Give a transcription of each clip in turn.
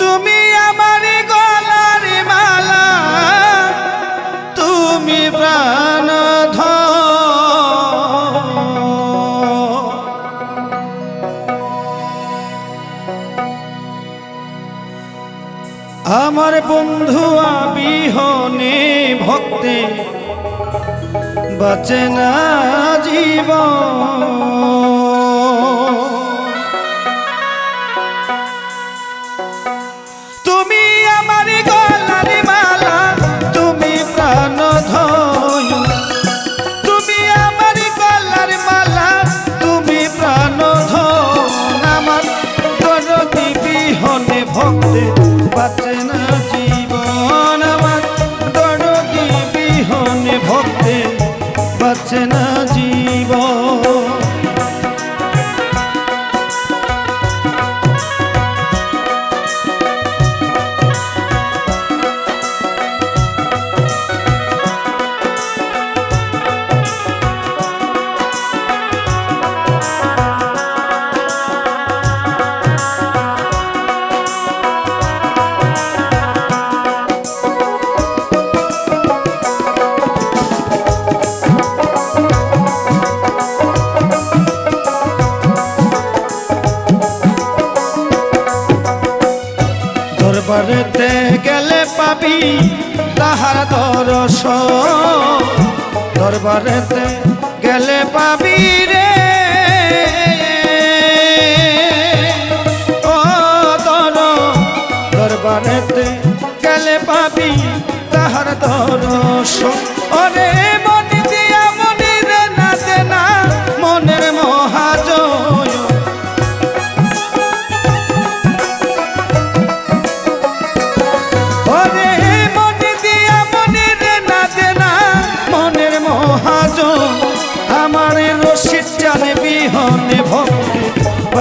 তুমি আমার গলার মালা তুমি প্রাণ আমার বন্ধু বিহনে ভক্তে বাঁচে না জীবন। ভক্তে বাঁচে না জীবন আমার। দড়গি বিহনে ভক্তে বাঁচে না জীবন দরবারেতে গেলে পাবি তাহার দরস দরবারেতে গেলে পাবি রে। ও দর, দরবারেতে গেলে পাবি তাহার দরস ওরে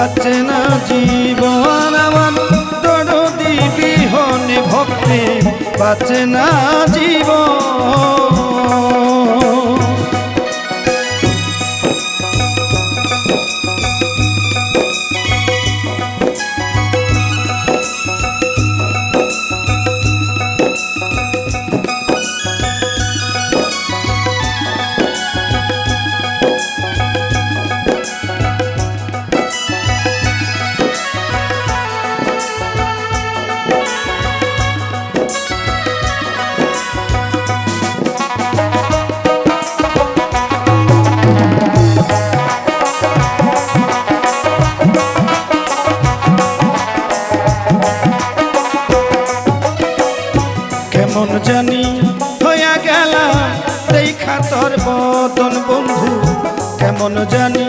বাঁচে না জীবন আমার। দরদি বিহনে ভক্তি বাঁচে না জীবন। জানি, হইয়া গেলাম, দেখা তোর বদন বন্ধু। কেমন জানি,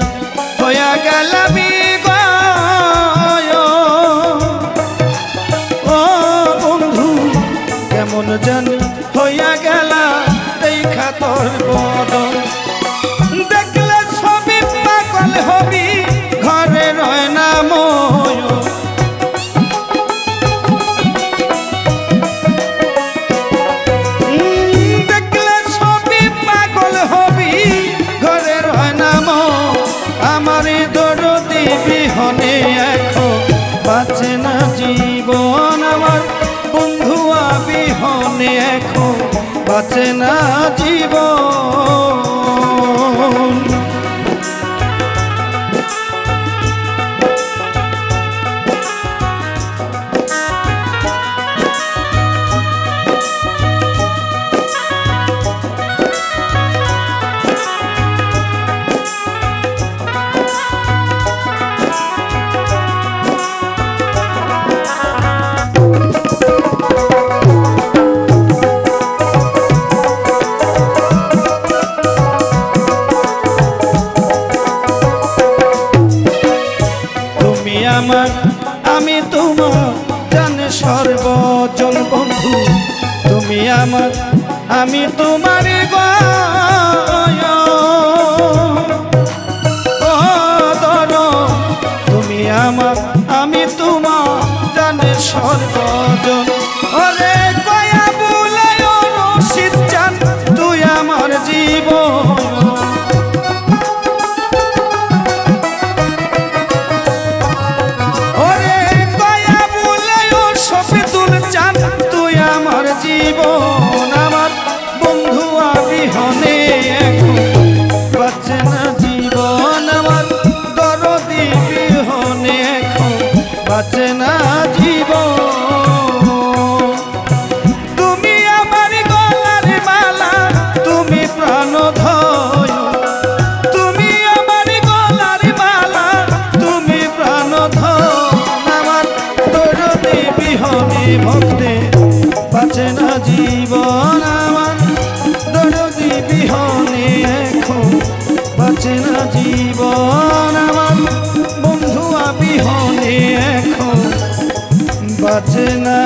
হইয়া গেলাম ও বন্ধু, কেমন জানি, হইয়া গেলাম, দেখা তোর বাঁচে না জীবন। আমার আমি তোমার জানে সর্বজন বন্ধু। তুমি আমার আমি তোমার গয় জীবন আমার বন্ধু আবিহনে এখন। বাঁচে না জীবন আমার দরদি বিহনে এখন। বাঁচে জীবন আমার। দরদি বিহনে এখন বাঁচে না জীবন আমার। বন্ধু বিহনে এখন বাঁচে না